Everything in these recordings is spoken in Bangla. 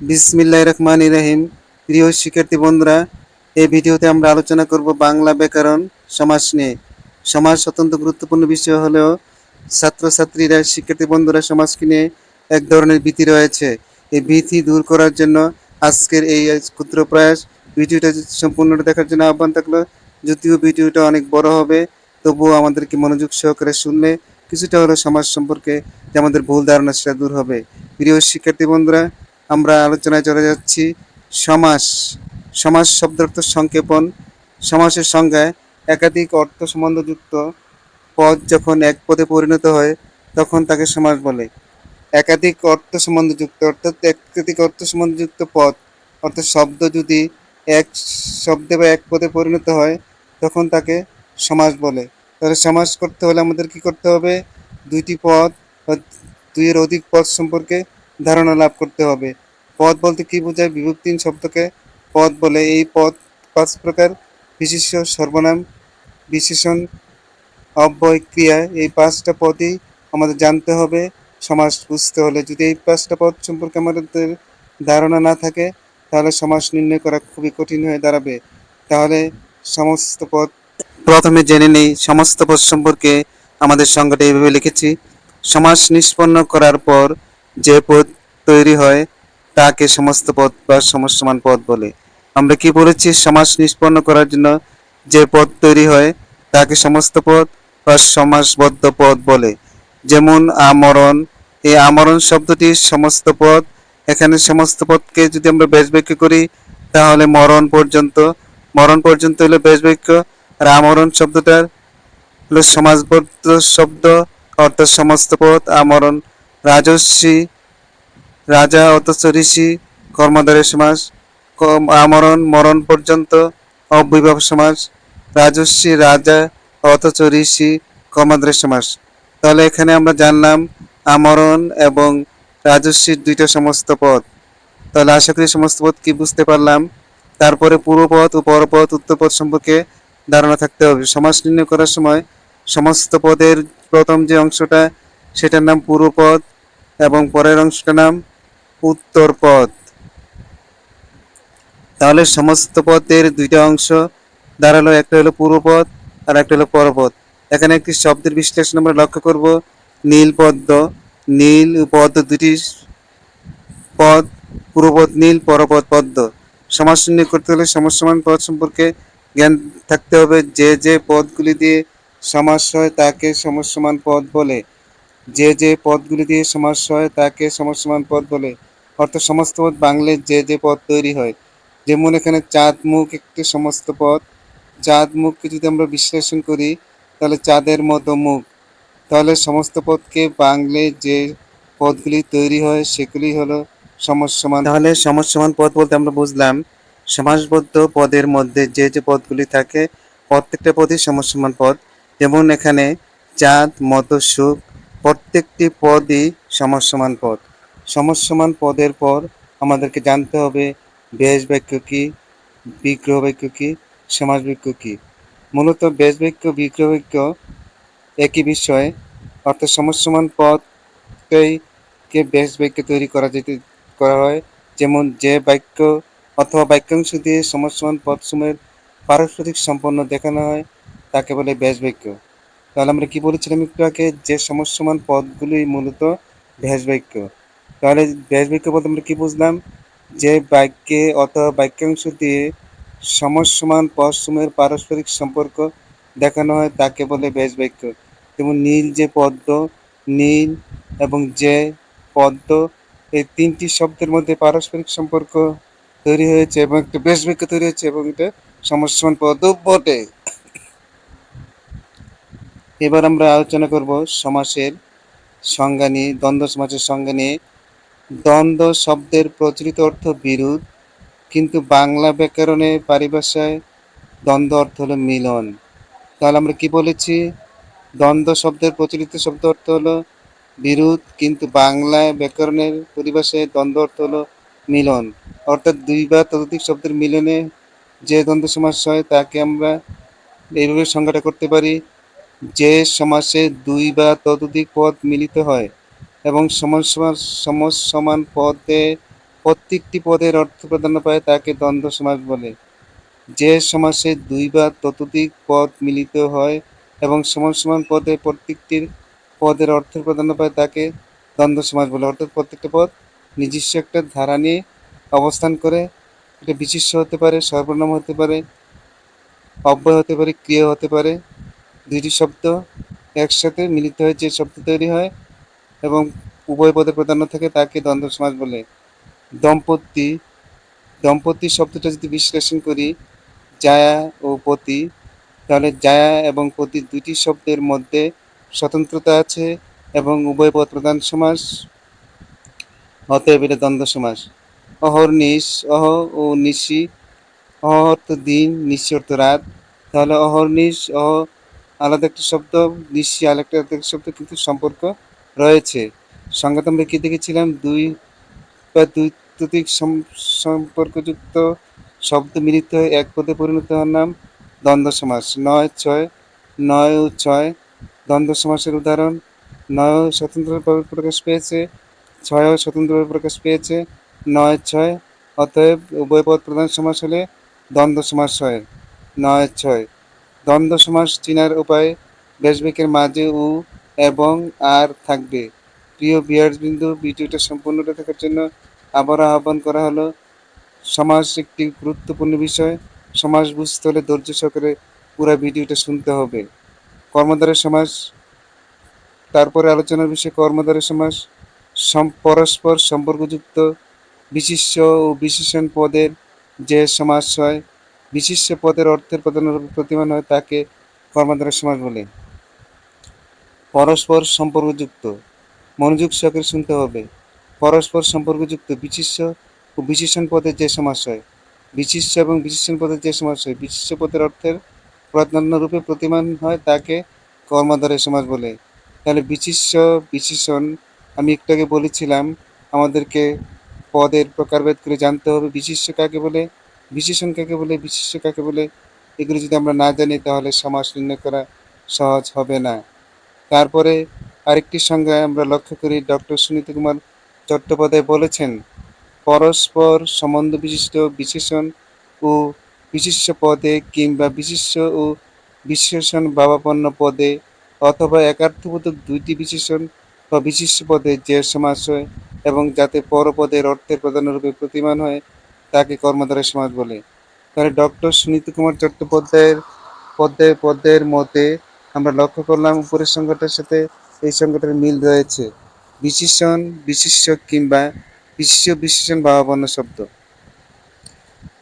বিসমিল্লাহ রহমান রহিম। প্রিয় শিক্ষার্থী বন্ধুরা, এই ভিডিওতে আমরা আলোচনা করব বাংলা ব্যাকরণ সমাজ নিয়ে। সমাজ অত্যন্ত গুরুত্বপূর্ণ বিষয় হলেও ছাত্রছাত্রীরা, শিক্ষার্থী বন্ধুরা, সমাজকে নিয়ে এক ধরনের ভীতি রয়েছে। এই ভীতি দূর করার জন্য আজকের এই ক্ষুদ্র প্রয়াস ভিডিওটা সম্পূর্ণ দেখার জন্য আহ্বান থাকল। যদিও ভিডিওটা অনেক বড় হবে, তবুও আমাদেরকে মনোযোগ সহকারে শুনলে কিছুটা হলেও সমাজ সম্পর্কে যে আমাদের ভুল ধারণা সেটা দূর হবে। প্রিয় শিক্ষার্থী বন্ধুরা আমরা আলোচনায় চলে যাচ্ছি। সমাস সমাস শব্দের অর্থ সংক্ষেপণ। সমাসের সংজ্ঞায় একাধিক অর্থ সম্বন্ধযুক্ত পদ যখন এক পদে পরিণত হয়, তখন তাকে সমাস বলে। একাধিক অর্থ সম্বন্ধযুক্ত, অর্থাৎ একাধিক অর্থ সম্বন্ধযুক্ত পদ, অর্থাৎ শব্দ যদি এক শব্দে বা এক পদে পরিণত হয়, তখন তাকে সমাস বলে। তাহলে সমাস করতে হলে আমাদের কি করতে হবে? দুইটি পদ বা দুইয়ের অধিক পদ সম্পর্কে ধারণা লাভ করতে হবে। পদ বলতে কি বোঝায়? বিভক্তিহীন শব্দকে পদ বলে। এই পদ পাঁচ প্রকার। বিশিষ্ট সর্বনাম, বিশেষণ অব্যয় ক্রিয়া এই পাঁচটা পদই আমাদের জানতে হবে। সমাজ বুঝতে হলে যদি এই পাঁচটা পদ সম্পর্কে আমাদের ধারণা না থাকে, তাহলে সমাজ নির্ণয় করা খুবই কঠিন হয়ে দাঁড়াবে। তাহলে সমস্ত পদ প্রথমে জেনে নেই। সমস্ত পদ সম্পর্কে আমাদের সংজ্ঞাটা এইভাবে লিখেছি। সমাস নিষ্পন্ন করার পর যে পদ তৈরি হয়, তাকে সমস্ত পদ বা সমস্যমান পদ বলে। আমরা কি বলেছি? সমাস নিষ্পন্ন করার জন্য যে পদ তৈরি হয়, তাকে সমস্ত পদ বা সমাসবদ্ধ পদ বলে। যেমন আমরণ। এই আমরণ শব্দটি সমস্ত পদ, এখানে সমস্ত পদকে যদি আমরা বেশ বাক্য করি, তাহলে মরণ পর্যন্ত মরণ পর্যন্ত হলো বেশ বাক্য আর আমরণ শব্দটার হলো সমাজবদ্ধ শব্দ, অর্থাৎ সমস্ত পদ, আমরণ রাজস্বী রাজা অথচ ঋষি কর্মধারের সমাজ আমরণ, মরণ পর্যন্ত অবিভাব সমাজ রাজস্বী রাজা অথচ ঋষি কর্মধারের সমাজ। তাহলে এখানে আমরা জানলাম আমরণ এবং রাজস্বীর দুইটা সমস্ত পদ। তাহলে আশা করি সমস্ত পদ কি বুঝতে পারলাম? তারপরে পূর্বপদ ও পরপদ উত্তরপদ সম্পর্কে ধারণা থাকতে হবে। সমাজ নির্ণয় করার সময় সমস্ত পদের প্রথম যে অংশটা সেটার নাম পূর্বপদ এবং পরের অংশটার নাম উত্তর পদ তাহলে সমস্ত পদের দুইটা অংশ দাঁড়াল, একটা হলো পূর্বপদ আর একটা হলো পরপদ। এখানে একটি শব্দের বিশ্লেষণ আমরা লক্ষ্য করব। নীল পদ্ম নীল পদ্ম দুটি পদ, পূর্বপদ, নীল, পরপদ, পদ্ম। নির্ণয় করতে হলে সমস্যমান পদ সম্পর্কে জ্ঞান থাকতে হবে। যে যে পদগুলি দিয়ে সমাস হয় তাকে সমস্যমান পদ বলে। যে যে পদগুলি দিয়ে সমাস হয় তাকে সমস্যমান পদ বলে। অর্থাৎ সমস্ত পদ বাংলায় যে যে পদ তৈরি হয়। যেমন এখানে চাঁদ মুখ একটি সমস্ত পদ। চাঁদ মুখকে যদি আমরা বিশ্লেষণ করি, তাহলে চাঁদের মতো মুখ। তাহলে সমস্ত পদকে বাংলে যে পদগুলি তৈরি হয়, সেগুলি হলো সমস্যমান তাহলে সমস্যমান পদ বলতে আমরা বুঝলাম, সমাসবদ্ধ পদের মধ্যে যে যে পদগুলি থাকে, প্রত্যেকটা পদই সমস্যমান পদ। যেমন এখানে চাঁদ, মতো সুখ প্রত্যেকটি পদই সমস্যমান পদ। সমস্যমান পদের পর আমাদেরকে জানতে হবে বেশ বাক্য কি, বিগ্রহ বাক্য কি, সমাজ বাক্য কি। মূলত বেশ বাক্য, বিগ্রহ বাক্য একই বিষয়ে, অর্থাৎ সমস্যমান পদকেই কে বেশ বাক্য তৈরি করা যেতে, করা হয়। যেমন যে বাক্য অথবা বাক্যাংশ দিয়ে সমস্যমান পদসমূহের পারস্পরিক সম্পন্ন দেখানো হয়, তাকে বলে বেশ বাক্য। তাহলে আমরা কি বলেছিলাম একটু আগে? যে সমস্যমান পদগুলি মূলত ভেষ বাক্য। তাহলে ভেষ বাক্য বলতে আমরা কি বুঝলাম? যে বাক্যে অথবা বাক্যাংশ দিয়ে সমস্যমান পদসমূহের পারস্পরিক সম্পর্ক দেখানো হয়, তাকে বলে বেশ বাক্য। যেমন নীল যে পদ্ম, নীল এবং যে পদ্ম, এই তিনটি শব্দের মধ্যে পারস্পরিক সম্পর্ক তৈরি হয়েছে এবং একটা বেশ বাক্য তৈরি হয়েছে এবং এটা সমস্যমান পদ বটে। এবার আমরা আলোচনা করব সমাসের সংজ্ঞা নিয়ে, দ্বন্দ্ব সমাসের সংজ্ঞা নিয়ে। দ্বন্দ্ব শব্দের প্রচলিত অর্থ বিরোধ, কিন্তু বাংলা ব্যাকরণে পারিভাষায় দ্বন্দ্ব অর্থ হলো মিলন। তাহলে আমরা কি বলেছি? দ্বন্দ্ব শব্দের প্রচলিত শব্দ অর্থ হলো বিরোধ, কিন্তু বাংলা ব্যাকরণের পরিভাষায় দ্বন্দ্ব অর্থ হলো মিলন। অর্থাৎ দুই বা ততোধিক শব্দের মিলনে যে দ্বন্দ্ব সমাস হয়, তাকে আমরা এইভাবে সংজ্ঞাটা করতে পারি। যে সমাসে দুই বা ততোধিক পদ মিলিত হয় এবং সমান সমান সমান সমান পদে প্রত্যেকটি পদের অর্থ প্রাধান্য পায় তাকে দ্বন্দ্ব সমাস বলে। যে সমাসে দুই বা ততোধিক পদ মিলিত হয় এবং সমান সমান পদে প্রত্যেকটির পদের অর্থ প্রাধান্য পায় তাকে দ্বন্দ্ব সমাস বলে। অর্থাৎ প্রত্যেকটা পদ নিজস্ব একটা ধারা নিয়ে অবস্থান করে। এটা বিশিষ্ট হতে পারে, সর্বনাম হতে পারে, অব্যয় হতে পারে, ক্রিয়া হতে পারে। দুইটি শব্দ একসাথে মিলিত হয়ে যে শব্দ তৈরি হয় এবং উভয় পদে প্রাধান্য থাকে তাকে দ্বন্দ্ব সমাস বলে। দম্পতি দম্পতি শব্দটা যদি বিশ্লেষণ করি, জায়া ও পতি, তাহলে জায়া এবং পতি দুটি শব্দের মধ্যে স্বতন্ত্রতা আছে এবং উভয় পদ প্রধান সমাস, অতএব এটা দ্বন্দ্ব সমাস। অহর্নিশ অহ ও নিশি অহ অর্থ দিন, নিশি অর্থ রাত। তাহলে অহর্নিশ অহ আলাদা একটা শব্দ নিশি আলাদা একটা আলাদা শব্দ কিন্তু সম্পর্ক রয়েছে। সংজ্ঞাতে আমরা কি দেখেছিলাম? দুই বা দুই তৃতীয় সম্পর্কযুক্ত শব্দ মিলিত হয়ে এক পদে পরিণত হওয়ার নাম দ্বন্দ্ব সমাস নয়, ছয়, নয় ও ছয় দ্বন্দ্ব সমাসের উদাহরণ। নয় স্বতন্ত্রভাবে প্রকাশ পেয়েছে। ছয়ও স্বতন্ত্রভাবে প্রকাশ পেয়েছে। নয়, ছয় অতএব উভয় পদ প্রধান সমাস হলে দ্বন্দ্ব সমাস হয়। নয়, ছয় দ্বন্দ্ব সমাস চিনার উপায় ব্যাসবেকের মাঝে উ এবং আর থাকবে। প্রিয় বিয়ার্স বিন্দু ভিডিওটা সম্পূর্ণটা দেখার জন্য আবারও আহ্বান করা হলো, সমাজ একটি গুরুত্বপূর্ণ বিষয়। সমাজ বুঝতে হলে ধৈর্য সহকারে পুরো ভিডিওটা শুনতে হবে। কর্মধারের সমাজ, তারপরে আলোচনার বিষয় কর্মধারের সমাজ, সম- পরস্পর সম্পর্কযুক্ত বিশিষ্ট ও বিশেষণ পদের যে সমাজ হয় বিশিষ্ট পদের অর্থের প্রধানরূপে প্রতিমান হয় তাকে কর্মধারের সমাস বলে। পরস্পর সম্পর্কযুক্ত। মনোযোগ সহকারে শুনতে হবে। পরস্পর সম্পর্কযুক্ত বিশিষ্ট ও বিশেষণ পদের যে সমাস হয়, বিশিষ্ট এবং বিশেষণ পদের যে সমাস হয়, বিশিষ্ট পদের অর্থের প্রাধান্য রূপে প্রতিমান হয় তাকে কর্মধারের সমাজ বলে। তাহলে বিশিষ্ট বিশেষণ আমি একটু আগে বলেছিলাম, আমাদেরকে পদের প্রকারভেদ করে জানতে হবে বিশিষ্ট কাকে বলে। বিশেষণ কাকে বলে বিশিষ্ট কাকে বলে, এগুলো যদি আমরা না জানি তাহলে সমাজ নির্ণয় করা সহজ হবে না। তারপরে আরেকটি সংজ্ঞা আমরা লক্ষ্য করি, ডক্টর সুনীত কুমার চট্টোপাধ্যায় বলেছেন, পরস্পর সম্বন্ধ বিশিষ্ট বিশেষণ ও বিশিষ্ট পদে কিংবা বিশিষ্ট ও বিশেষণ ভাবাপন্ন পদে অথবা একার্থবোধক দুইটি বিশেষণ বা বিশিষ্ট পদে যে সমাস হয় এবং যাতে পরপদের অর্থের প্রধানরূপে প্রতিমান হয় তাকে কর্মধারের সমাজ বলে। তাহলে ডক্টর সুনীত কুমার চট্টোপাধ্যায়ের পদে পদ্মের মতে আমরা লক্ষ্য করলাম উপরের সংখ্যাটার সাথে এই সংখ্যাটার মিল রয়েছে। বিশেষণ বিশিষ্ট কিংবা বিশিষ্ট বিশেষণ ভাবাপন্ন শব্দ।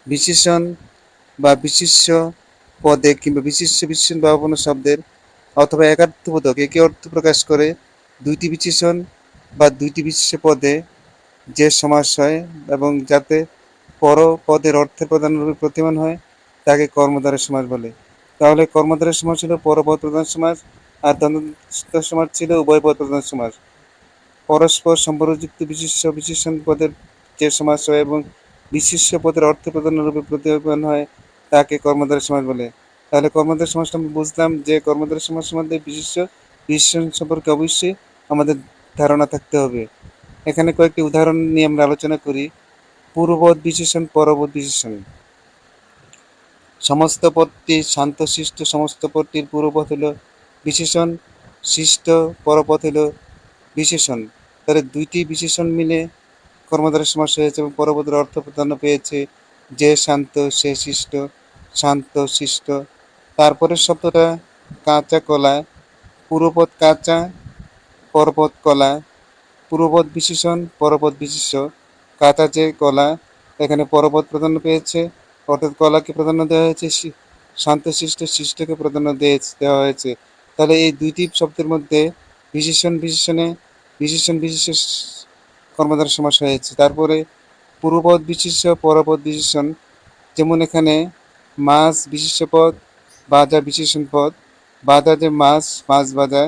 বিশেষণ বা বিশিষ্ট পদে কিংবা বিশিষ্ট বিশেষণ ভাবাপন্ন শব্দের অথবা একার্থবোধক একে অর্থ প্রকাশ করে দুইটি বিশেষণ বা দুইটি বিশেষ পদে যে সমাস হয় এবং যাতে পর পদের অর্থের প্রধানরূপে প্রতিমান হয়, তাকে কর্মদ্বারের সমাজ বলে। তাহলে কর্মদ্বারের সমাজ ছিল পরপদ প্রধান সমাস আর দ্বন্দ্ব সমাজ ছিল উভয় পদ প্রধান সমাজ। পরস্পর সম্পর্কযুক্ত বিশিষ্ট বিশেষণ পদের যে সমাজ হয় এবং বিশিষ্ট পদের অর্থ প্রধানরূপে প্রতিপাদন হয়, তাকে কর্মধারের সমাজ বলে। তাহলে কর্মধারের সমাসটা আমরা বুঝলাম যে কর্মধারের সমাজ মধ্যে বিশিষ্ট বিশেষণ সম্পর্কে অবশ্যই আমাদের ধারণা থাকতে হবে। এখানে কয়েকটি উদাহরণ নিয়ে আমরা আলোচনা করি। পূর্ববোধ বিশেষণ পরবোধ বিশেষণ সমস্ত পদটি শান্তশিষ্ট, সমস্ত পদটির পূর্বপদ হলো বিশেষণ শিষ্ট পরপদ হলো বিশেষণ তাহলে দুইটি বিশেষণ মিলে কর্মধারের সমস্যা হয়েছে এবং পরবর্তী অর্থ প্রাধান্য পেয়েছে যে শান্ত, সে শিষ্ট, শান্ত, শিষ্ট। তারপরের শব্দটা কাঁচা কলা পূর্বপদ কাঁচা পরপদ কলা। পূর্বপদ বিশেষণ পরপদ বিশেষ্য কাঁচা যে কলা এখানে পরপদ প্রাধান্য পেয়েছে, অর্থাৎ কলাকে প্রাধান্য দেওয়া হয়েছে শান্তশিষ্ট শিষ্টকে প্রাধান্য দেওয়া হয়েছে। তাহলে এই দুইটি শব্দের মধ্যে বিশেষণ বিশেষণে বিশেষণ বিশেষ কর্মধার সমাস হয়েছে। তারপরে পূর্বপদ বিশেষ্য, পরপদ বিশেষণ, যেমন এখানে মাছ বিশেষ্য পদ, বাজা বিশেষণ পদ, বাজা যে মাছ মাছ বাজা,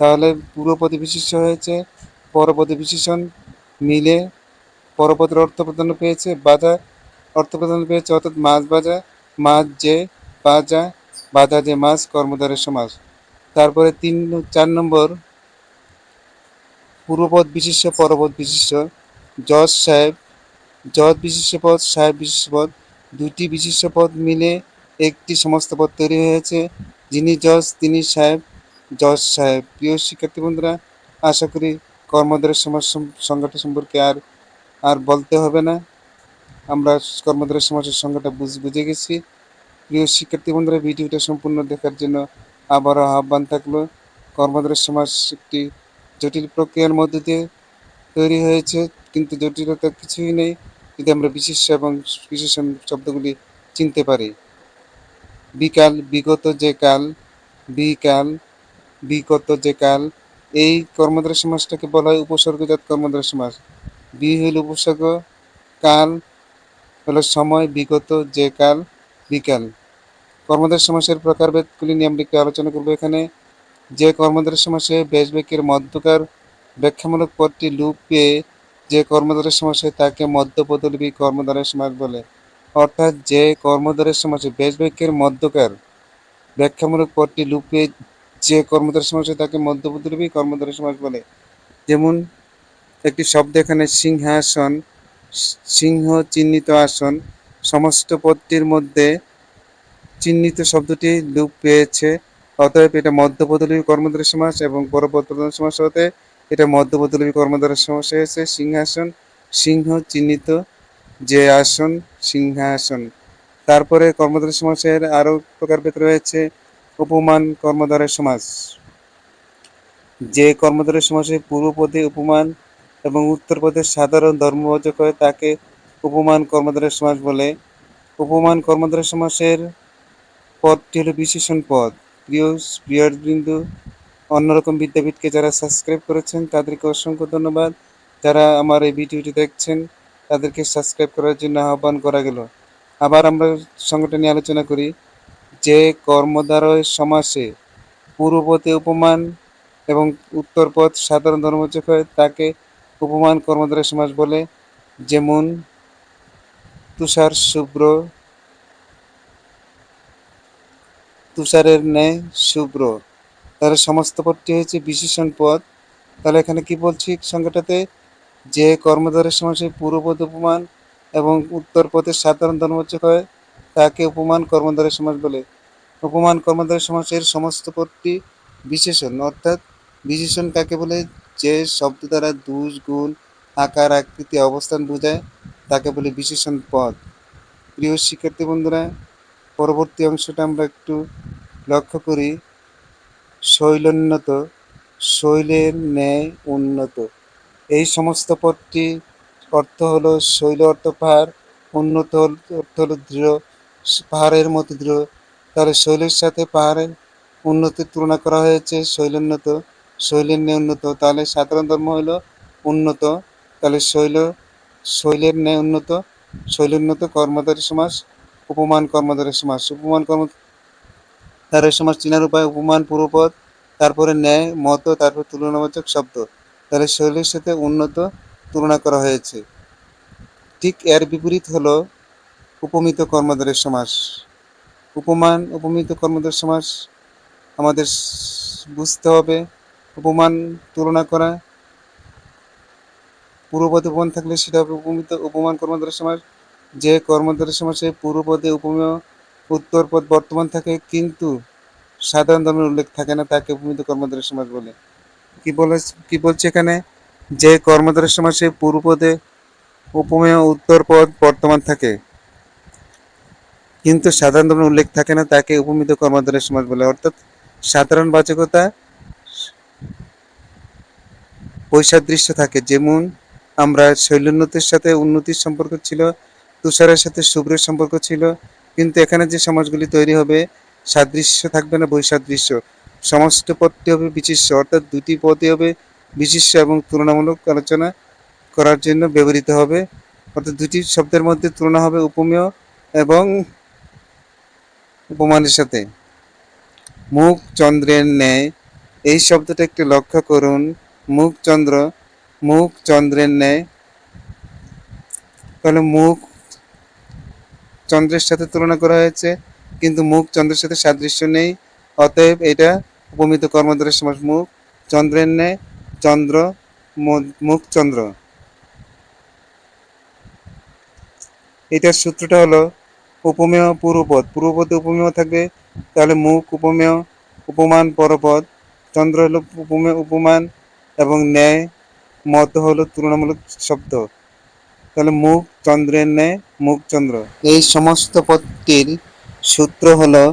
তাহলে পূর্বপদে বিশেষ্য হয়েছে, পরপদে বিশেষণ, মিলে পরপদের অর্থ প্রাধান্য পেয়েছে বাজা অর্থ প্রাধান্য পেয়েছে, অর্থাৎ মাছ বাজা, মাছ যে বাজা বাজা যে মাছ কর্মধারের সমাজ। তারপরে তিন, চার নম্বর, পূর্বপদ বিশিষ্ট, পরপদ বিশিষ্ট, জজ সাহেব যৎ বিশিষ্ট পদ, সাহেব বিশেষ্য পদ, দুটি বিশিষ্ট পদ মিলে একটি সমস্ত পদ তৈরি হয়েছে। যিনি যশ তিনি সাহেব যশ সাহেব। প্রিয় শিক্ষার্থী বন্ধুরা, আশা করি কর্মধারের সমাজ সম- সংজ্ঞাটা সম্পর্কে আর আর বলতে হবে না, আমরা কর্মধারের সমাজের সংজ্ঞাটা বুঝ, বুঝে গেছি। প্রিয় শিক্ষার্থী বন্ধুরা, ভিডিওটা সম্পূর্ণ দেখার জন্য আবারও আহ্বান থাকল। কর্মধারের সমাজ একটি জটিল প্রক্রিয়ার মধ্য দিয়ে তৈরি হয়েছে, কিন্তু জটিলতা কিছুই নেই, যদি আমরা বিশেষ এবং বিশেষণ শব্দগুলি চিনতে পারি। বিকাল, বিগত যে কাল, বিকাল, বিগত যে কাল, এই কর্মধারয় সমাজটাকে বলা হয় উপসর্গজাত কর্মধারয় সমাস বি হইল উপসর্গ, কাল হলো সময়, বিগত, যে কাল, বিকাল। কর্মধারয় সমাসের প্রকারভেদগুলি একটু আলোচনা করব এখানে। যে কর্মধারয় সমাসে বেশ বাক্যের মধ্যকার ব্যাখ্যামূলক পদটি লুপ পেয়ে যে কর্মধারয় সমাস তাকে মধ্যপদলিপি কর্মধারয় সমাস বলে। অর্থাৎ যে কর্মধারয় সমাসে বেশ বাক্যের মধ্যকার ব্যাখ্যামূলক পদটি লুপ পেয়ে যে কর্মধারয় সমাস তাকে মধ্যপদলিপি কর্মধারয় সমাস বলে। যেমন একটি শব্দ এখানে সিংহাসন, সিংহ চিহ্নিত আসন। সমস্ত পদটির মধ্যে চিহ্নিত শব্দটি লুপ পেয়েছে। অতএব এটা মধ্যপদলিপি কর্মধারয় সমাস এবং পরপদপ্রধান সমাস হতে এটা মধ্যপদলিপি কর্মধারয় সমাস হয়েছে সিংহাসন, সিংহ চিহ্নিত যে আসন, সিংহাসন। তারপরে কর্মধারয় সমাসের আরও প্রকারভেদ রয়েছে। উপমান কর্মধারয় সমাস। যে কর্মধারয় সমাসে পূর্বপদে উপমান এবং উত্তর পদে সাধারণ ধর্মবাচক হয় তাকে উপমান কর্মধারয় সমাজ বলে। উপমান কর্মধারয় সমাসের পদটি হলো বিশেষণ পদ। প্রিয় প্রিয়বৃন্দু অন্যরকম বিদ্যাপীঠকে যারা সাবস্ক্রাইব করেছেন, তাদেরকে অসংখ্য ধন্যবাদ। যারা আমার এই ভিডিওটি দেখছেন, তাদেরকে সাবস্ক্রাইব করার জন্য আহ্বান করা গেল। আবার আমরা সংগঠন আলোচনা করি। যে কর্মধারয় সমাসে পূর্বপদে উপমান এবং উত্তরপদ সাধারণ ধর্মচক হয় তাকে উপমান কর্মধারয় সমাস বলে, যেমন তুষার শুভ্র, তুষারের ন্যায় শুভ্র। তাহলে সমস্ত পদটি হয়েছে বিশেষণ পদ। তাহলে এখানে কি বলছি সংখ্যাটাতে যে কর্মধারের সমাসে পূর্বপদ উপমান এবং উত্তর পদের সাধারণ ধর্মচক হয়, তাকে উপমান কর্মধারের সমাস বলে। উপমান কর্মধারের সমাসের সমস্ত পদটি বিশেষণ, অর্থাৎ বিশেষণ কাকে বলে? যে শব্দ দ্বারা দুষ গুণ আকার আকৃতি অবস্থান বোঝায়, তাকে বলে বিশেষণ পদ। প্রিয় শিক্ষার্থী বন্ধুরা, পরবর্তী অংশটা আমরা একটু লক্ষ্য করি। শৈলোন্নত শৈলের ন্যায় উন্নত। এই সমস্ত পদটি অর্থ হলো শৈল অর্থ পাহাড়, উন্নত অর্থ হলো দৃঢ়। পাহাড়ের মতো দৃঢ়। তাহলে শৈলের সাথে পাহাড়ের উন্নতির তুলনা করা হয়েছে, শৈলোন্নত। শৈলের ন্যায় উন্নত, তাহলে সাধারণ ধর্ম হলো উন্নত। তাহলে শৈল, শৈলের ন্যায় উন্নত শৈলোন্নত কর্মধারী সমাস উপমান কর্মধারী সমাস উপমান কর্ম তার সমাস চিনার উপায়, উপমান পূর্বপদ, তারপরে ন্যায়, মত, তারপর তুলনাবাচক শব্দ। তাহলে শৈলের সাথে উন্নত তুলনা করা হয়েছে। ঠিক এর বিপরীত হলো উপমিত কর্মধারের সমাস উপমান, উপমিত কর্মধার সমাস আমাদের বুঝতে হবে। উপমান তুলনা করা, পূর্বপদে উপমান থাকলে সেটা উপমিত উপমান কর্মধারের সমাস যে কর্মধারের সমাসে পূর্বপদে উপমেয় উত্তর পদ বর্তমান থাকে, কিন্তু সাধারণ ধর্মের উল্লেখ থাকে না, তাকে উপমিত কর্মধারের সমাস বলে। কি বলে কি বলছে এখানে? যে কর্মধারের সমাসে পূর্বপদে উপমেয় উত্তর পদ বর্তমান থাকে, কিন্তু সাধারণ ধর্মের উল্লেখ থাকে না, তাকে উপমিত কর্মধারের সমাস বলে। অর্থাৎ সাধারণ বাচকতা বৈসাদৃশ্য থাকে। যেমন আমরা শৈলোন্নতির সাথে উন্নতির সম্পর্ক ছিল, তুষারের সাথে শুভ্রের সম্পর্ক ছিল, কিন্তু এখানে যে সমাজগুলি তৈরি হবে, সাদৃশ্য থাকবে না বৈসাদৃশ্য। সমস্ত পদটি হবে বিচিষ্য অর্থাৎ দুটি পদই হবে বিশিষ্ট এবং তুলনামূলক আলোচনা করার জন্য ব্যবহৃত হবে। অর্থাৎ দুটি শব্দের মধ্যে তুলনা হবে উপমেয় এবং উপমানের সাথে। মুখ, চন্দ্রের ন্যায়, এই শব্দটা একটু লক্ষ্য করুন। মুখ চন্দ্র মুখ চন্দ্রের ন্যায়। তাহলে মুখ চন্দ্রের সাথে তুলনা করা হয়েছে, কিন্তু মুখ চন্দ্রের সাথে সাদৃশ্য নেই। অতএব এটা উপমিত কর্মধারের সমাস মুখ, চন্দ্রের ন্যায়, চন্দ্র, মুখ চন্দ্র এটার সূত্রটা হলো উপমেয় পূর্বপদ পূর্বপদে উপমেয় থাকবে, তাহলে মুখ, উপমেয়, উপমান, পরপদ। চন্দ্র হলো উপমেয় উপমান এবং ন্যায় মত হলো তুলনামূলক শব্দ। তাহলে মুখ চন্দ্রের ন্যায়, মুখ চন্দ্র। এই সমস্ত পদটির সূত্র হলো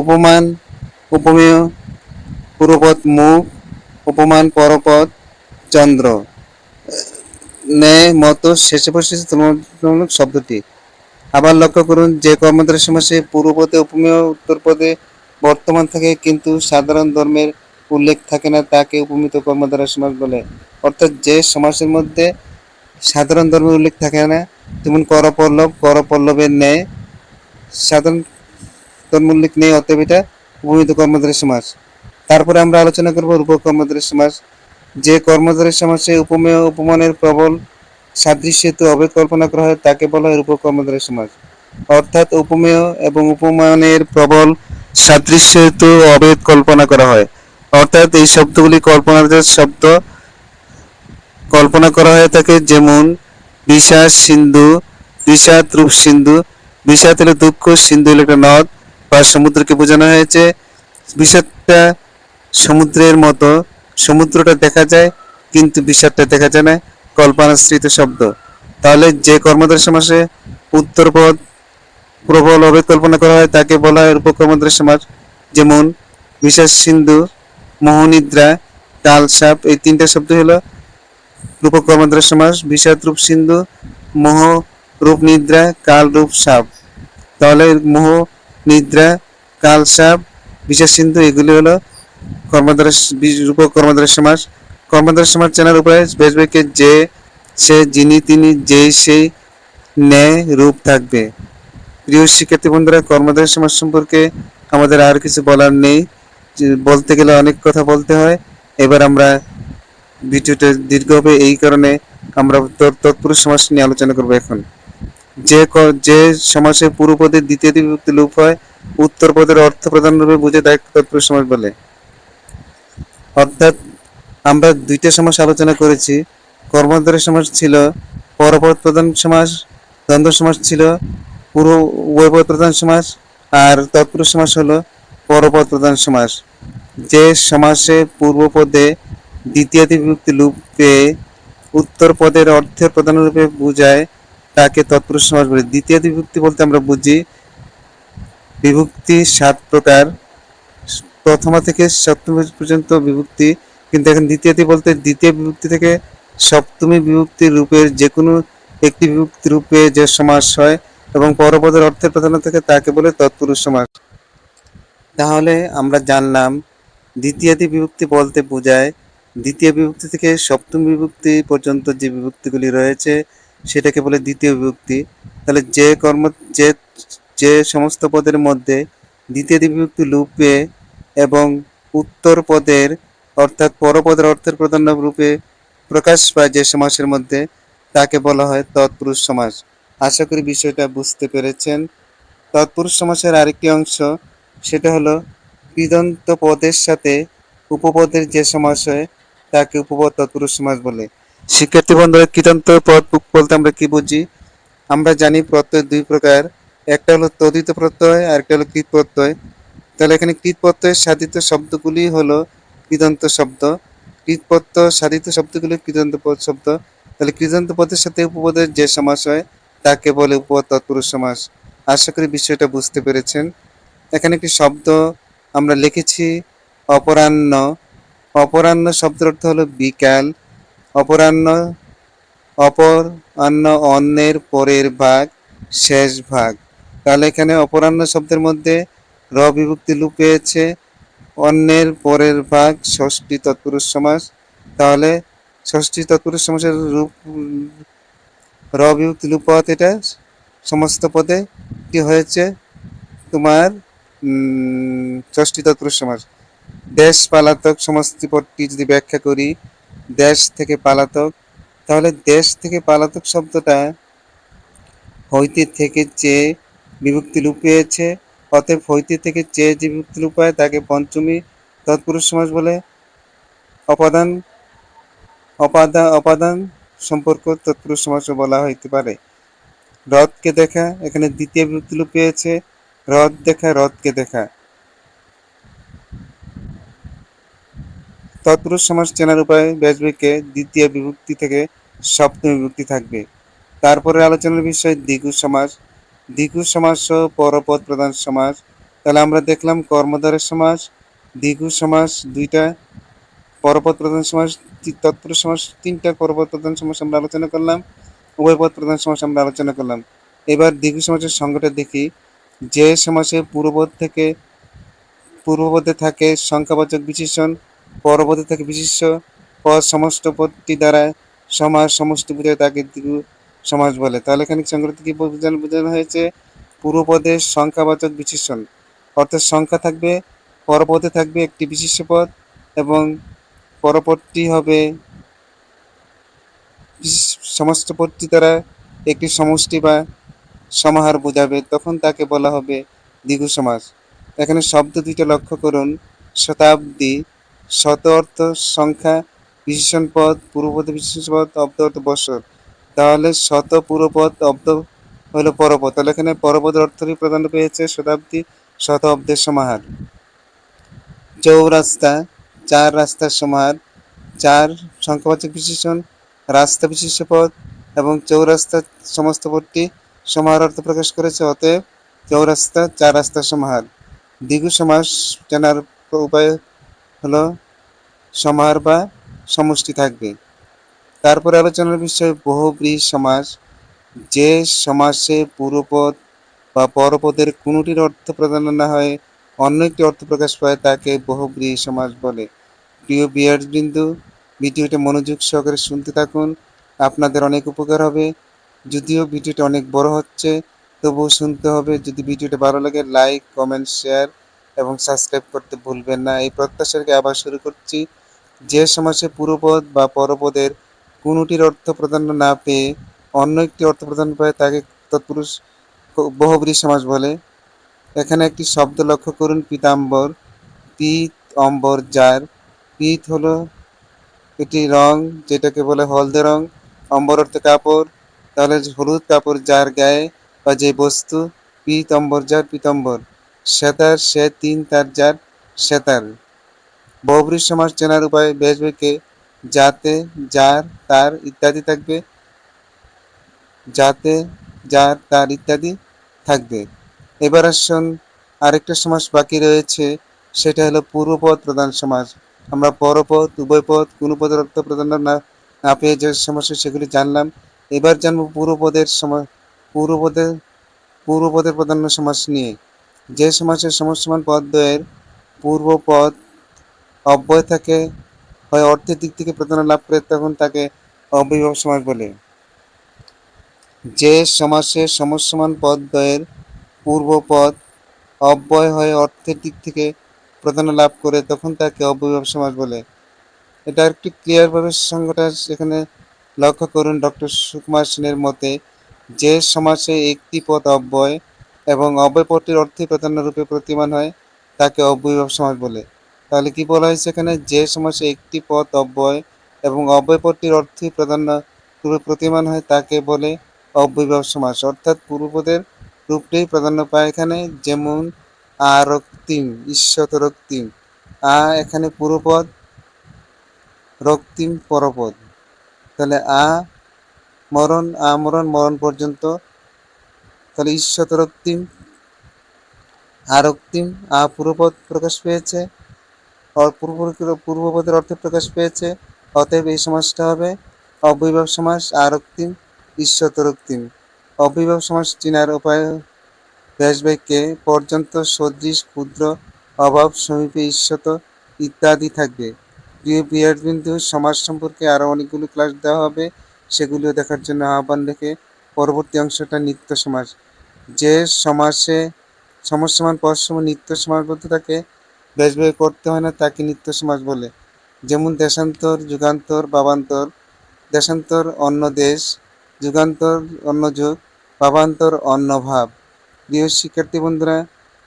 উপমান, উপমেয় পূর্বপদ মুখ, উপমান, পরপদ, চন্দ্র। ন্যায়, মতো, শেষে বসে তুলনামূলক শব্দটি। আবার লক্ষ্য করুন যে কর্মধারয় সমাসে পূর্বপদে উপমেয়, উত্তরপদে বর্তমান থাকে, কিন্তু সাধারণ ধর্মের উল্লেখ থাকে না, তাকে উপমিত কর্মধারয় সমাজ বলে। অর্থাৎ যে সমাজের মধ্যে সাধারণ ধর্মের উল্লেখ থাকে না, যেমন করপল্লব, করপল্লবের ন্যায়, সাধারণ ধর্ম উল্লেখ নেই, অতএব এটা উপমিত কর্মধারয় সমাজ। তারপরে আমরা আলোচনা করব রূপক কর্মধারয় সমাস যে কর্মধারয় সমাজে উপমেয় উপমানের প্রবল সাদৃশ্য হেতু অভেদ কল্পনা করা হয়, তাকে বলা হয় রূপক কর্মধারয় সমাস অর্থাৎ উপমেয় এবং উপমানের প্রবল সাদৃশ্য হেতু অভেদ কল্পনা করা হয়। অর্থাৎ এই শব্দগুলি কল্পনার শব্দ। কল্পনা করা হয়ে থাকে যেমন বিষাদ সিন্ধু বিষাদ রূপ সিন্ধু বিষাদ হলো দুঃখ, সিন্ধু হলো একটা নদ বা সমুদ্রকে বোঝানো হয়েছে। বিষাদটা সমুদ্রের মতো, সমুদ্রটা দেখা যায় কিন্তু বিষাদটা দেখা যায় না, কল্পনাশ্রিত শব্দ। তাহলে যে কর্মধার সমাসে উত্তরপদ প্রবল অভেদ কল্পনা করা হয়, তাকে বলা হয় উপকর্মধার সমাস যেমন বিষাদ সিন্ধু মোহনিদ্রা কালসাপ এই তিনটা শব্দ হলো রূপক সমাস, বিষাদ রূপ সিন্ধু, মোহ রূপ নিদ্রা, কাল রূপ সাপ। তাহলে মোহ নিদ্রা কাল সাপ বিষাদ সিন্ধু, এগুলি হলো কর্মধার রূপক কর্মধার সমাস। কর্মধার সমাস চেনার উপায় বেশবেকে যে, সে, যিনি, তিনি, যেই, সেই, ন্যায়, রূপ থাকবে। প্রিয় শিক্ষার্থী বন্ধুরা কর্মধার সমাজ সম্পর্কে আমাদের আর কিছু বলার নেই। যে বলতে গেলে অনেক কথা বলতে হয়। এবার আমরা ভিডিওটা দীর্ঘ হবে এই কারণে আমরা তৎপুরুষ সমাস নিয়ে আলোচনা করব এখন। যে যে সমাসে পূর্বপদের দ্বিতীয় বিভক্তি লোপ হয়, উত্তর পদের অর্থ প্রধান রূপে বুঝে তাকে তৎপুরুষ সমাস বলে। অর্থাৎ আমরা দুইটা সমাস আলোচনা করেছি। কর্মধারয় সমাস ছিল, পরপদ প্রধান সমাস দ্বন্দ্ব সমাস ছিল, পূর্ব উভয়পদ প্রধান সমাস আর তৎপুরুষ সমাস হলো পরপদ প্রধান সমাস। যে সমাসে পূর্বপদে দ্বিতীয় বিভক্তি লোপ পেয়ে উত্তর পদের অর্থের প্রধান রূপে বোঝায়, তাকে তৎপুরুষ সমাস বলে। দ্বিতীয় বিভক্তি বলতে আমরা বুঝি, বিভক্তি সাত প্রকার। প্রথমা থেকে সপ্তম পর্যন্ত বিভক্তি, কিন্তু এখন দ্বিতীয়টি বলতে দ্বিতীয় বিভক্তি থেকে সপ্তমী বিভক্তি রূপের যে কোনো একটি বিভক্তি রূপে যে সমাস হয় এবং পরপদের অর্থের প্রধান থেকে তাকে বলে তৎপুরুষ সমাস। তাহলে আমরা জানলাম, দ্বিতীয়াদি বিভক্তি বলতে বোঝায়, দ্বিতীয় বিভক্তি থেকে সপ্তম বিভক্তি পর্যন্ত যে বিভক্তিগুলি রয়েছে, সেটাকে বলে দ্বিতীয় বিভক্তি। তাহলে যে কর্ম, যে যে সমস্ত পদের মধ্যে দ্বিতীয় বিভক্তি লোপ এবং উত্তর পদের, অর্থাৎ পরপদের অর্থের প্রধান রূপে প্রকাশ পায় যে সমাসের মধ্যে, তাকে বলা হয় তৎপুরুষ সমাস। আশা করি বিষয়টা বুঝতে পেরেছেন। তৎপুরুষ সমাসের আরেকটি অংশ সেটা হলো কৃদন্ত পদের সাথে উপপদের যে সমাস হয়, তাকে উপপদ তৎপুরুষ সমাস বলে। শিক্ষার্থী বন্ধুরা কৃদন্ত পদ বলতে আমরা কি বুঝি? আমরা জানি প্রত্যয় দুই প্রকার। একটা হলো তদিত প্রত্যয়, আর একটা হলো কৃত প্রত্যয়। তাহলে এখানে কৃত প্রত্যয়ের সাধিত শব্দগুলি হলো কৃদন্ত শব্দ। কৃত প্রত্যয় সাধিত শব্দগুলি কৃদন্ত পদ শব্দ। তাহলে কৃদন্ত পদের সাথে উপপদের যে সমাস হয়, তাকে বলে উপপদ তৎপুরুষ সমাস। আশা করি বিষয়টা বুঝতে পেরেছেন। এখানে একটি শব্দ আমরা লিখেছি অপরাহ্ন। অপরাহ্ন শব্দের অর্থ হলো বিকাল। অপরাহ্ন অপর অন্য অন্যের পরের ভাগ, শেষ ভাগ। তাহলে এখানে অপরাহ্ন শব্দের মধ্যে র বিভক্তি লোপ পেয়েছে। অন্যের পরের ভাগ, ষষ্ঠী তৎপুরুষ সমাস। তাহলে ষষ্ঠী তৎপুরুষ সমাসের রূপ, র বিভক্তি লোপ এটা সমস্ত পদে কি হয়েছে? তোমার ষষ্ঠী তৎপুরুষ সমাস দেশ পালাতক সমষ্টি পদটি যদি ব্যাখ্যা করি, দেশ থেকে পালাতক, তাহলে দেশ থেকে পালাতক শব্দটা হইতে থেকে চেয়ে বিভক্তি লোপ পেয়েছে, অতএব হইতে থেকে চেয়ে যে বিভক্তি লোপ পায়, তাকে পঞ্চমী তৎপুরুষ সমাস বলে। অপাদান অপাদান অপাদান সম্পর্ক তৎপুরুষ সমাস বলা হইতে পারে। রথকে দেখা, এখানে দ্বিতীয় বিভক্তি লোপ পেয়েছে। রথ দেখা রথকে দেখা তৎপুরুষ সমাস চেনার উপায় ব্যাসবিকে দ্বিতীয় বিভক্তি থেকে সপ্তম বিভক্তি থাকবে। তারপরে আলোচনার বিষয় দ্বিগু সমাস দ্বিগু সমাস ও পরপদ প্রধান সমাস তাহলে আমরা দেখলাম কর্মধারের সমাস দ্বিগু সমাস দুইটা, পরপদ প্রধান সমাস তি- তৎপুরুষ সমাস তিনটা, পরপদ প্রধান সমাস আমরা আলোচনা করলাম উভয়পদ প্রধান সমাস আমরা আলোচনা করলাম। এবার দ্বিগু সমাসের সংজ্ঞাটা দেখি। যে সমাসে পূর্বপদ থেকে পূর্বপদে থাকে সংখ্যাবাচক বিশেষণ পরপদে থাকে বিশেষ্য পদ সমস্ত পদটি দ্বারা সমাস সমষ্টি বোঝায় তাকে সমাস বলে। তাহলে এখানে সংগ্রহ কি বোঝানো বোঝানো হয়েছে? পূর্বপদে সংখ্যাবাচক বিশেষণ। অর্থাৎ সংখ্যা থাকবে পরপদে থাকবে একটি বিশেষ্য পদ এবং পরপদটি হবে সমস্ত পদটি দ্বারা একটি সমষ্টি বা সমাহার বোঝাবে, তখন তাকে বলা হবে দ্বিগু সমাস এখানে শব্দ দুইটা লক্ষ্য করুন। শতাব্দী শত অর্থ সংখ্যা, বিশেষণ পদ, পূর্বপদ, বিশেষণ পদ, অব্দ, অর্থ বছর তাহলে শত, পূর্বপদ, অব্দ হলো পরপদ। তাহলে এখানে পরপদের অর্থই প্রাধান্য পেয়েছে শতাব্দী, শত অব্দের সমাহার। চৌরাস্তা, চার রাস্তার সমাহার। চার সংখ্যাবাচক বিশেষণ, রাস্তা বিশেষ্য পদ এবং চৌরাস্তা সমস্ত পদটি সমাহার অর্থ প্রকাশ করেছে, অতএব চৌরাস্তা চার রাস্তা সমাহার। দ্বিগু সমাস জানার উপায় হলো সমাহার বা সমষ্টি থাকবে। তারপরে আলোচনার বিষয় বহুব্রীহি সমাস। যে সমাসে পূর্বপদ বা পরপদের কোনোটির অর্থ প্রদান না হয়, অন্য একটি অর্থ প্রকাশ পায় তাকে বহুব্রীহি সমাস বলে। প্রিয় বিয়ার বিন্দু ভিডিওটা মনোযোগ সহকারে শুনতে থাকুন। আপনাদের অনেক উপকার হবে। যদিও ভিডিওটা অনেক বড় হচ্ছে, তবুও শুনতে হবে। যদি ভিডিওটা ভালো লাগে লাইক কমেন্ট শেয়ার এবং সাবস্ক্রাইব করতে ভুলবেন না। এই প্রত্যাশাকে আবার শুরু করছি। যে সমাজে পূর্বপদ বা পরপদের কোনোটির অর্থ প্রাধান্য না পেয়ে অন্য একটি অর্থ প্রাধান্য পায়, তাকে তৎপুরুষ বহুব্রী সমাজ বলে। এখানে একটি শব্দ লক্ষ্য করুন, পীতাম্বর। পিত, অম্বর যার পিত হলো এটি রং, যেটাকে বলে হলদে রং। অম্বর অর্থ কাপড়। তাহলে হলুদ কাপড় যার গায়ে বা যে বস্তু, পীতম্বর যার পীতম্বর, সেতার সে তিন, তার যার সেতার। বহুব্রী সমাস চেনার উপায় বেশ বেকে যাতে, যার, তার ইত্যাদি থাকবে। যাতে, যার, তার ইত্যাদি থাকবে। এবার আসুন আরেকটা সমাস বাকি রয়েছে, সেটা হলো পূর্বপদ প্রধান সমাস আমরা পরপদ, উভয়পদ, কোনো পদের অর্থ প্রাধান্য না না পেয়ে যে সমস্যা সেগুলি জানলাম এবার জানব পূর্বপদের সময় পূর্বপদের পূর্বপদের প্রাধান্য সমাস নিয়ে। যে সমাসের সমস্যমান পদদ্বয়ের পূর্বপদ অব্যয় থাকে, হয় অর্থের দিক থেকে প্রাধান্য লাভ করে, তখন তাকে অব্যয়ভাব সমাস বলে। যে সমাসের সমস্যমান পদদ্বয়ের পূর্বপদ অব্যয় হয় অর্থের দিক থেকে প্রাধান্য লাভ করে, তখন তাকে অব্যয়ভাব সমাস বলে। এটা একটি ক্লিয়ারভাবে সংজ্ঞাটা এখানে লক্ষ্য করুন ডক্টর সুকুমার সেনের মতে, যে সমাসে একটি পদ অব্যয় এবং অব্যয় পদটির অর্থে প্রাধান্য রূপে প্রতিমান হয়, তাকে অব্যয়ভাব সমাস বলে। তাহলে কি বলা হয়েছে এখানে? যে সমাসে একটি পদ অব্যয় এবং অব্যয় পদটির অর্থে প্রাধান্য রূপে প্রতিমান হয়, তাকে বলে অব্যয়ভাব সমাস। অর্থাৎ পূর্বপদের রূপটাই প্রাধান্য পায় এখানে যেমন আ রক্তিম, ঈশ্বত রক্তিম। আ এখানে পূর্বপদ রক্তিম পরপদ। তাহলে আ, মরণ আ মরণ মরণ পর্যন্ত। তাহলে ঈশ্বত রক্তিম আরক্তিম, আ পূর্বপদ প্রকাশ পেয়েছে। পূর্বপদের অর্থে প্রকাশ পেয়েছে। অতএব এই সমাজটা হবে অবৈভব সমাজ, আরক্তিম ঈশ্বত রক্তিম অবৈভব সমাস চিনার উপায় ব্যাসবাক্যে পর্যন্ত সদৃশ, ক্ষুদ্র, অভাব, সমীপে ঈশ্বত ইত্যাদি থাকবে। প্রিয় বিহারবিন্দু সমাজ সম্পর্কে আরও অনেকগুলো ক্লাস দেওয়া হবে সেগুলিও দেখার জন্য আহ্বান রেখে পরবর্তী অংশটা নিত্য সমাজ। যে সমাসে সমস্যমান পরসম নিত্য সমাজবদ্ধ থাকে ব্যাসবাক্য করতে হয় না, তাকে নিত্য সমাজ বলে। যেমন দেশান্তর, যুগান্তর বাবান্তর দেশান্তর অন্য দেশ, যুগান্তর অন্য যুগ, ভাবান্তর অন্য ভাব। প্রিয় শিক্ষার্থী বন্ধুরা,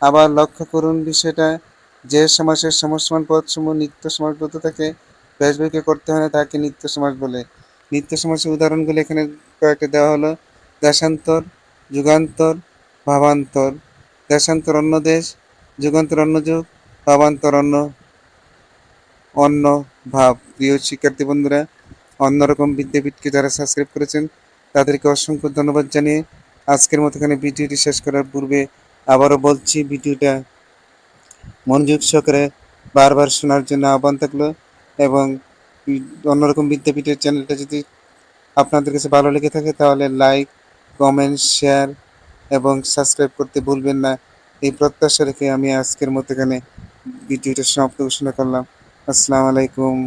আবার লক্ষ্য করুন বিষয়টা। যে সমাসের সমস্যমান পদসমূহ নিত্য সমাজবদ্ধ থাকে ব্যাসবাক্য করতে হয় না, তাকে নিত্য সমাজ বলে। নিত্য সমাসের উদাহরণগুলো এখানে কয়েকটা দেওয়া হলো। দেশান্তর, যুগান্তর, ভাবান্তর। দেশান্তর অন্য দেশ, যুগান্তর অন্য যুগ, ভাবান্তর অন্য অন্য ভাব। প্রিয় শিক্ষার্থী বন্ধুরা, অন্যরকম বিদ্যাপীঠকে যারা সাবস্ক্রাইব করেছেন, তাদেরকে অসংখ্য ধন্যবাদ জানিয়ে আজকের মতো এখানে ভিডিওটি শেষ করার পূর্বে আবারও বলছি, ভিডিওটা মনোযোগ সহকারে বারবার শোনার জন্য আহ্বান থাকল এবং অন্যরকম বিদ্যাপীঠের চ্যানেলটা যদি আপনাদের কাছে ভালো লেগে থাকে তাহলে লাইক, কমেন্ট, শেয়ার এবং সাবস্ক্রাইব করতে ভুলবেন না। এই প্রত্যাশা রেখে আমি আজকের মতো এখানে ভিডিওটা সমাপ্ত ঘোষণা করলাম। আসসালামু আলাইকুম।